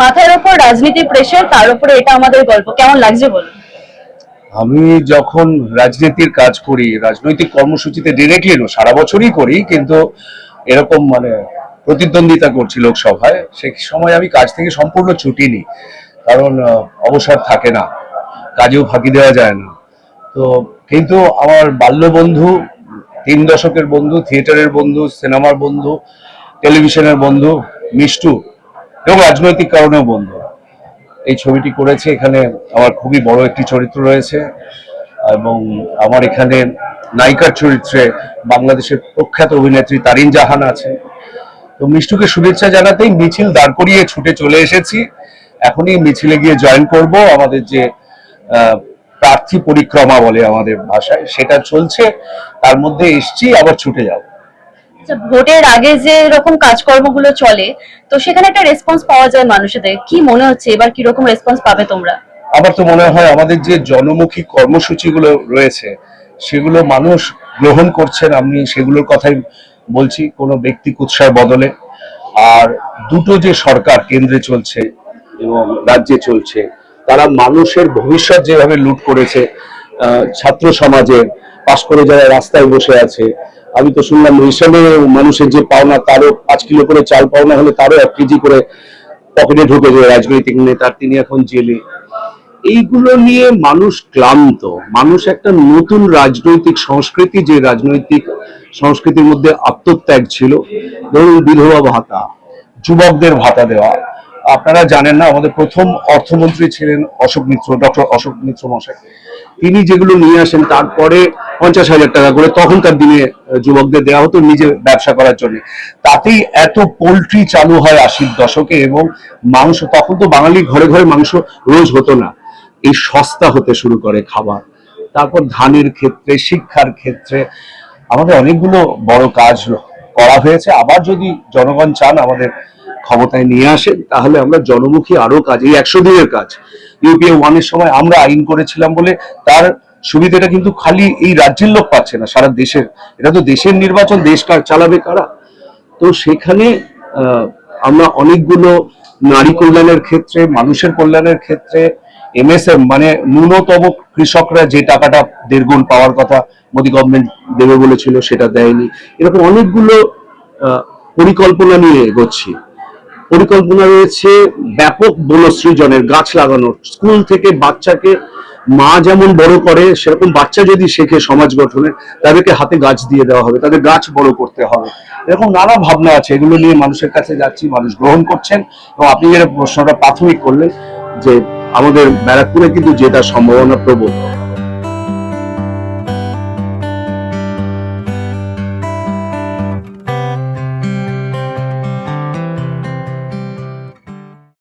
মাথার ওপর রাজনীতির প্রেশার তার উপরে এটা আমাদের গল্প। কেমন লাগছে বলুন? আমি যখন রাজনীতির কাজ করি, রাজনৈতিক কর্মসূচিতে ডিরেক্টলি নো সারা বছরই করি, কিন্তু এরকম মানে প্রতিদ্বন্দ্বিতা করছি লোকসভায় সেই সময় আমি কাজ থেকে সম্পূর্ণ ছুটি নিই। কারণ অবসর থাকে না, কাজেও ফাঁকি দেওয়া যায় না। তো কিন্তু আমার বাল্য বন্ধু তিন দশকের বন্ধু, থিয়েটারের বন্ধু, সিনেমার বন্ধু, টেলিভিশনের বন্ধু, মিষ্টু এবং রাজনৈতিক কারণেও বন্ধু। এই ছবিটি করেছে, এখানে আমার খুবই বড় একটি চরিত্র রয়েছে এবং আমার এখানে নায়িকার চরিত্রে বাংলাদেশের প্রখ্যাত অভিনেত্রী তারিন জাহান আছে। তো মিষ্টুকে শুভেচ্ছা জানাতেই মিছিল দাঁড় করিয়ে ছুটে চলে এসেছি। এখনই মিছিলে গিয়ে জয়েন করব। আমাদের যে প্রার্থী পরিক্রমা বলে আমাদের ভাষায়, সেটা চলছে। তার মধ্যে এসছি, আবার ছুটে যাব। ভোটের আগে যে এরকম কাজকর্মগুলো চলে, তো সেখানে একটা রেসপন্স পাওয়া যায় মানুষদের। কি মনে হচ্ছে? এবার কীরকম রেসপন্স পাবে তোমরা? আমার তো মনে হয় আমাদের যে জনমুখী কর্মসূচিগুলো রয়েছে, সেগুলো মানুষ গ্রহণ করছেন। আমি সেগুলোর কথাই বলছি, কোনো ব্যক্তি কুৎসার বদলে। আর দুটো যে সরকার কেন্দ্রে চলছে এবং রাজ্যে চলছে, তারা মানুষের ভবিষ্যৎ যেভাবে লুট করেছে ছাত্র সমাজের, পাশ করে যারা রাস্তায় বসে আছে আমি তো শুনলাম রেশনে মানুষের যে পাওনা, তারও পাঁচ কিলো করে চাল পাওনা হলে তারও এক কেজি করে পকেটে ঢুকে যায় রাজনৈতিক নেতার, তিনি এখন জেলে। এইগুলো নিয়ে মানুষ ক্লান্ত। মানুষ একটা নতুন রাজনৈতিক সংস্কৃতি, যে রাজনৈতিক সংস্কৃতির মধ্যে আত্মত্যাগ ছিল, ধরুন বিধবা ভাতা, যুবকদের ভাতা দেওয়া। আপনারা জানেন না, আমাদের প্রথম অর্থমন্ত্রী ছিলেন অশোক মিত্র, ডক্টর অশোক মিত্র মশাই। তিনি যেগুলো নিয়ে আসেন তারপরে পঞ্চাশ হাজার টাকা করে তখনকার দিনে যুবকদের দেওয়া হতো নিজে ব্যবসা করার জন্য। তাতেই এত পোল্ট্রি চালু হয় আশির দশকে এবং মাংস, তখন তো বাঙালি ঘরে ঘরে মাংস রোজ হতো না। এই সস্তা হতে শুরু করে খাবার। তারপর ধানের ক্ষেত্রে, শিক্ষার ক্ষেত্রে আমাদের অনেকগুলো বড় কাজ করা হয়েছে। আবার যদি জনগণ চান আমাদের ক্ষমতায় নিয়ে আসেন, তাহলে আমরা জনমুখী আরও কাজ, এই একশো দিনের কাজ। ইউপিএ ওয়ানের সময় আমরা আইন করেছিলাম বলে তার সুবিধাটা কিন্তু খালি এই রাজ্যের লোক পাচ্ছে না, সারা দেশের। এটা তো দেশের নির্বাচন, দেশ কার চালাবে কারা? তো সেখানে আমরা অনেকগুলো নারী কল্যাণের ক্ষেত্রে, মানুষের কল্যাণের ক্ষেত্রে, এমএসএম মানে ন্যূনতম কৃষকরা যে টাকাটা দেড় গুণ পাওয়ার কথা মোদী গভর্নমেন্ট দেবে বলেছিল, সেটা দেয়নি। এরকম অনেকগুলো পরিকল্পনা নিয়ে এগোচ্ছি। পরিকল্পনা রয়েছে ব্যাপক বনসৃজনের গাছ লাগানোর। স্কুল থেকে বাচ্চাকে মা যেমন বড় করে, সেরকম বাচ্চা যদি শেখে সমাজ গঠনে, তাদেরকে হাতে গাছ দিয়ে দেওয়া হবে, তাদের গাছ বড় করতে হবে। এরকম নানা ভাবনা আছে, এগুলো নিয়ে মানুষের কাছে যাচ্ছি, মানুষ গ্রহণ করছেন। এবং আপনি যে প্রশ্নটা প্রাথমিক করলেন, যে আমাদের ব্যারাকপুরে কিন্তু যেটা সম্ভাবনা প্রবল।